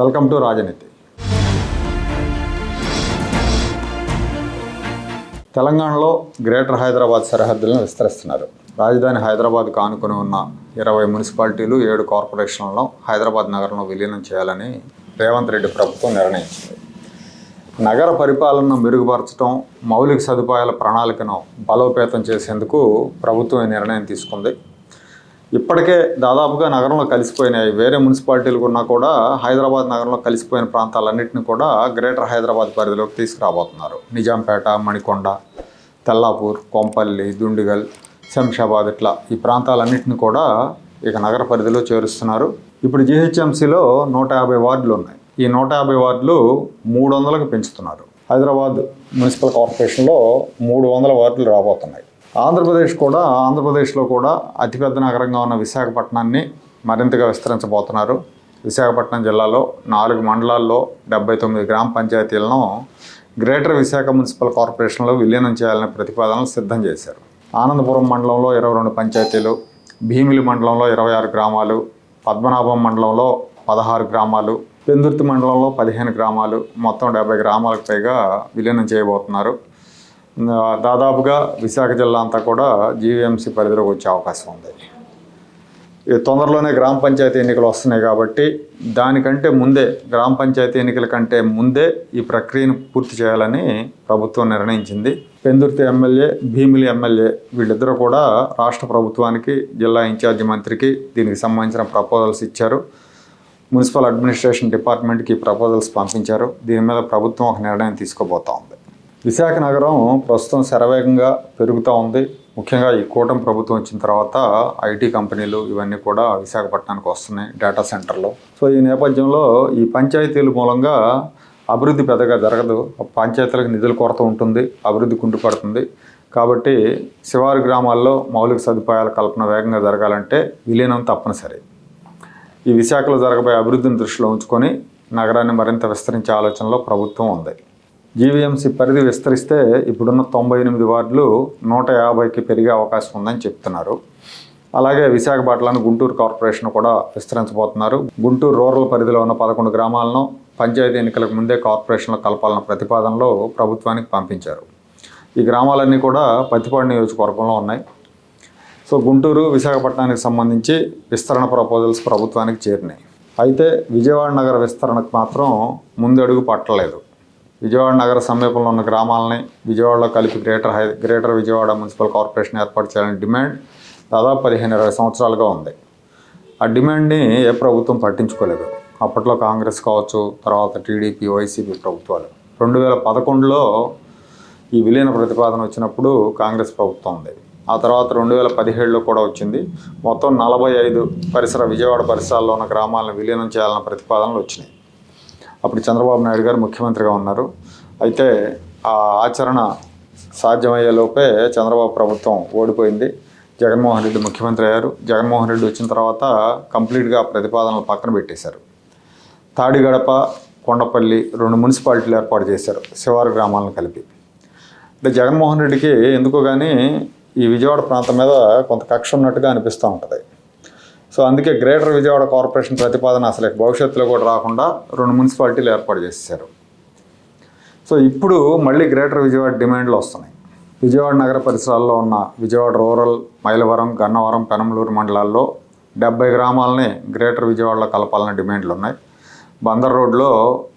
Welcome to రాజనీతి. తెలంగాణలో greater Hyderabad సరిహద్దులను విస్తరిస్తున్నారు. రాజధాని హైదరాబాద్ కానుకొని ఉన్న ఇరవై మున్సిపాలిటీలు ఏడు కార్పొరేషన్లను హైదరాబాద్ నగరంలో విలీనం చేయాలని రేవంత్ రెడ్డి ప్రభుత్వం నిర్ణయించింది. నగర పరిపాలనను మెరుగుపరచడం మౌలిక సదుపాయాల ప్రణాళికను బలోపేతం చేసేందుకు ప్రభుత్వం ఈ నిర్ణయం తీసుకుంది. ఇప్పటికే దాదాపుగా నగరంలో కలిసిపోయినాయి. వేరే మున్సిపాలిటీలు ఉన్నా కూడా హైదరాబాద్ నగరంలో కలిసిపోయిన ప్రాంతాలన్నింటినీ కూడా గ్రేటర్ హైదరాబాద్ పరిధిలోకి తీసుకురాబోతున్నారు. నిజాంపేట మణికొండ తెల్లాపూర్ కొంపల్లి దుండిగల్ శంషాబాద్ ఇట్లా ఈ ప్రాంతాలన్నింటినీ కూడా ఇక నగర పరిధిలో చేరుస్తున్నారు. ఇప్పుడు జీహెచ్ఎంసీలో నూట యాభై వార్డులు ఉన్నాయి. ఈ నూట యాభై వార్డులు మూడు వందలకు పెంచుతున్నారు. హైదరాబాద్ మున్సిపల్ కార్పొరేషన్లో మూడు వందల వార్డులు రాబోతున్నాయి. ఆంధ్రప్రదేశ్ కూడా ఆంధ్రప్రదేశ్లో కూడా అతిపెద్ద నగరంగా ఉన్న విశాఖపట్నాన్ని మరింతగా విస్తరించబోతున్నారు. విశాఖపట్నం జిల్లాలో నాలుగు మండలాల్లో డెబ్బై తొమ్మిది గ్రామ పంచాయతీలను గ్రేటర్ విశాఖ మున్సిపల్ కార్పొరేషన్లో విలీనం చేయాలనే ప్రతిపాదనలు సిద్ధం చేశారు. ఆనందపురం మండలంలో ఇరవై రెండు పంచాయతీలు భీమిలి మండలంలో ఇరవై ఆరు గ్రామాలు పద్మనాభం మండలంలో పదహారు గ్రామాలు పెందుర్తి మండలంలో పదిహేను గ్రామాలు మొత్తం డెబ్బై గ్రామాలకు పైగా విలీనం చేయబోతున్నారు. దాదాపుగా విశాఖ జిల్లా అంతా కూడా జీవీఎంసీ పరిధిలోకి వచ్చే అవకాశం ఉంది. ఈ తొందరలోనే గ్రామ పంచాయతీ ఎన్నికలు వస్తున్నాయి కాబట్టి దానికంటే ముందే గ్రామ పంచాయతీ ఎన్నికల కంటే ముందే ఈ ప్రక్రియను పూర్తి చేయాలని ప్రభుత్వం నిర్ణయించింది. పెందుర్తి ఎమ్మెల్యే భీమిలి ఎమ్మెల్యే వీళ్ళిద్దరూ కూడా రాష్ట్ర ప్రభుత్వానికి జిల్లా ఇన్ఛార్జి మంత్రికి దీనికి సంబంధించిన ప్రపోజల్స్ ఇచ్చారు. మున్సిపల్ అడ్మినిస్ట్రేషన్ డిపార్ట్మెంట్కి ప్రపోజల్స్ పంపించారు. దీని మీద ప్రభుత్వం ఒక నిర్ణయం తీసుకోబోతా ఉంది. విశాఖ నగరం ప్రస్తుతం శరవేగంగా పెరుగుతూ ఉంది. ముఖ్యంగా ఈ కూటమి ప్రభుత్వం వచ్చిన తర్వాత ఐటీ కంపెనీలు ఇవన్నీ కూడా విశాఖపట్నానికి వస్తున్నాయి డేటా సెంటర్లో. సో ఈ నేపథ్యంలో ఈ పంచాయతీల మూలంగా అభివృద్ధి పెద్దగా జరగదు. పంచాయతీలకు నిధుల కొరత ఉంటుంది అభివృద్ధి కుంటుపడుతుంది కాబట్టి శివారు గ్రామాల్లో మౌలిక సదుపాయాల కల్పన వేగంగా జరగాలంటే విలీనం తప్పనిసరి. ఈ విశాఖలో జరగబోయే అభివృద్ధిని దృష్టిలో ఉంచుకొని నగరాన్ని మరింత విస్తరించే ఆలోచనలో ప్రభుత్వం ఉంది. జీవీఎంసీ పరిధి విస్తరిస్తే ఇప్పుడున్న తొంభై ఎనిమిది వార్డులు నూట యాభైకి పెరిగే అవకాశం ఉందని చెప్తున్నారు. అలాగే విశాఖపట్నాన్ని గుంటూరు కార్పొరేషన్ కూడా విస్తరించబోతున్నారు. గుంటూరు రూరల్ పరిధిలో ఉన్న పదకొండు గ్రామాలను పంచాయతీ ఎన్నికలకు ముందే కార్పొరేషన్లో కలపాలన్న ప్రతిపాదనలో ప్రభుత్వానికి పంపించారు. ఈ గ్రామాలన్నీ కూడా పత్తిపాడు నియోజకవర్గంలో ఉన్నాయి. సో గుంటూరు విశాఖపట్నానికి సంబంధించి విస్తరణ ప్రపోజల్స్ ప్రభుత్వానికి చేరినాయి. అయితే విజయవాడ నగర విస్తరణకు మాత్రం ముందడుగు పట్టలేదు. విజయవాడ నగర సమీపంలో ఉన్న గ్రామాలని విజయవాడలో కలిపి గ్రేటర్ హై గ్రేటర్ విజయవాడ మున్సిపల్ కార్పొరేషన్ ఏర్పాటు చేయాలని డిమాండ్ దాదాపు పదిహేను ఇరవై సంవత్సరాలుగా ఉంది. ఆ డిమాండ్ని ఏ ప్రభుత్వం పట్టించుకోలేదు. అప్పట్లో కాంగ్రెస్ కావచ్చు తర్వాత టీడీపీ వైసీపీ ప్రభుత్వాలు. రెండు వేల పదకొండులో ఈ విలీన ప్రతిపాదన వచ్చినప్పుడు కాంగ్రెస్ ప్రభుత్వం ఉంది. ఆ తర్వాత రెండు వేల పదిహేడులో కూడా వచ్చింది. మొత్తం నలభై ఐదు పరిసర విజయవాడ పరిసరాల్లో ఉన్న గ్రామాలను విలీనం చేయాలన్న ప్రతిపాదనలు వచ్చినాయి. అప్పుడు చంద్రబాబు నాయుడు గారు ముఖ్యమంత్రిగా ఉన్నారు. అయితే ఆ ఆచరణ సాధ్యమయ్యేలోపే చంద్రబాబు ప్రభుత్వం ఓడిపోయింది. జగన్మోహన్ రెడ్డి ముఖ్యమంత్రి అయ్యారు. జగన్మోహన్ రెడ్డి వచ్చిన తర్వాత కంప్లీట్గా ప్రతిపాదనలు పక్కన పెట్టేశారు. తాడిగడప కొండపల్లి రెండు మున్సిపాలిటీలు ఏర్పాటు చేశారు. శివారు గ్రామాలను కలిపి. అంటే జగన్మోహన్ రెడ్డికి ఎందుకో కానీ ఈ విజయవాడ ప్రాంతం మీద కొంత కక్ష ఉన్నట్టుగా అనిపిస్తూ ఉంటుంది. సో అందుకే గ్రేటర్ విజయవాడ కార్పొరేషన్ ప్రతిపాదన అసలు భవిష్యత్తులో కూడా రాకుండా రెండు మున్సిపాలిటీలు ఏర్పాటు చేశారు సో ఇప్పుడు మళ్ళీ గ్రేటర్ విజయవాడ డిమాండ్లు వస్తున్నాయి. విజయవాడ నగర పరిసరాల్లో ఉన్న విజయవాడ రూరల్ మైలవరం గన్నవరం పెనమలూరు మండలాల్లో డెబ్బై గ్రామాలని గ్రేటర్ విజయవాడలో కలపాలన్న డిమాండ్లు ఉన్నాయి బందర్ రోడ్లో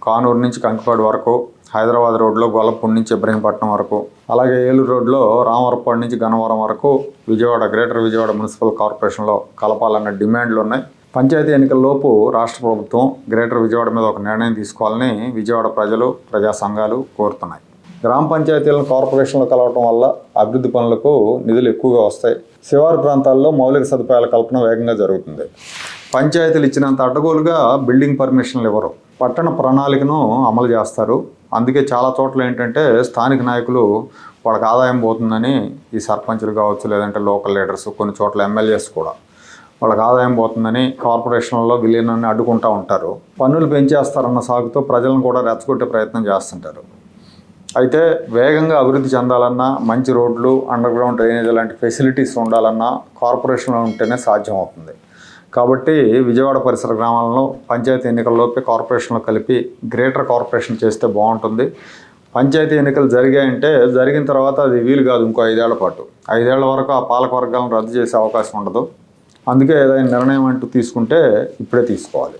కానూరు నుంచి కంకిపాడు వరకు హైదరాబాద్ రోడ్లో గొల్లపూడి నుంచి ఇబ్రహీంపట్నం వరకు అలాగే ఏలూరు రోడ్లో రామవరపాడు నుంచి గన్నవరం వరకు విజయవాడ గ్రేటర్ విజయవాడ మున్సిపల్ కార్పొరేషన్లో కలపాలన్న డిమాండ్లు ఉన్నాయి. పంచాయతీ ఎన్నికల్లోపు రాష్ట్ర ప్రభుత్వం గ్రేటర్ విజయవాడ మీద ఒక నిర్ణయం తీసుకోవాలని విజయవాడ ప్రజలు ప్రజా సంఘాలు కోరుతున్నాయి. గ్రామ పంచాయతీలను కార్పొరేషన్లో కలవటం వల్ల అభివృద్ధి పనులకు నిధులు ఎక్కువగా వస్తాయి. శివారు ప్రాంతాల్లో మౌలిక సదుపాయాల కల్పన వేగంగా జరుగుతుంది. పంచాయతీలు ఇచ్చినంత అడ్డగోలుగా బిల్డింగ్ పర్మిషన్లు ఇవ్వరు. పట్టణ ప్రణాళికను అమలు చేస్తారు. అందుకే చాలా చోట్ల ఏంటంటే స్థానిక నాయకులు వాళ్ళకి ఆదాయం పోతుందని ఈ సర్పంచులు కావచ్చు లేదంటే లోకల్ లీడర్స్ కొన్ని చోట్ల ఎమ్మెల్యేస్ కూడా వాళ్ళకి ఆదాయం పోతుందని కార్పొరేషన్లలో విలీనాన్ని అడ్డుకుంటూ ఉంటారు. పన్నులు పెంచేస్తారన్న సాగుతో ప్రజలను కూడా రెచ్చగొట్టే ప్రయత్నం చేస్తుంటారు. అయితే వేగంగా అభివృద్ధి చెందాలన్నా మంచి రోడ్లు అండర్ గ్రౌండ్ డ్రైనేజ్ లాంటి ఫెసిలిటీస్ ఉండాలన్నా కార్పొరేషన్లో ఉంటేనే సాధ్యం అవుతుంది కాబట్టి విజయవాడ పరిసర గ్రామాలను పంచాయతీ ఎన్నికల్లోపే కార్పొరేషన్లో కలిపి గ్రేటర్ కార్పొరేషన్ చేస్తే బాగుంటుంది. పంచాయతీ ఎన్నికలు జరిగాయంటే జరిగిన తర్వాత అది వీలు కాదు ఇంకో ఐదేళ్ళ పాటు. ఐదేళ్ళ వరకు ఆ పాలక వర్గాలను రద్దు చేసే అవకాశం ఉండదు. అందుకే ఏదైనా నిర్ణయం అంటూ తీసుకుంటే ఇప్పుడే తీసుకోవాలి.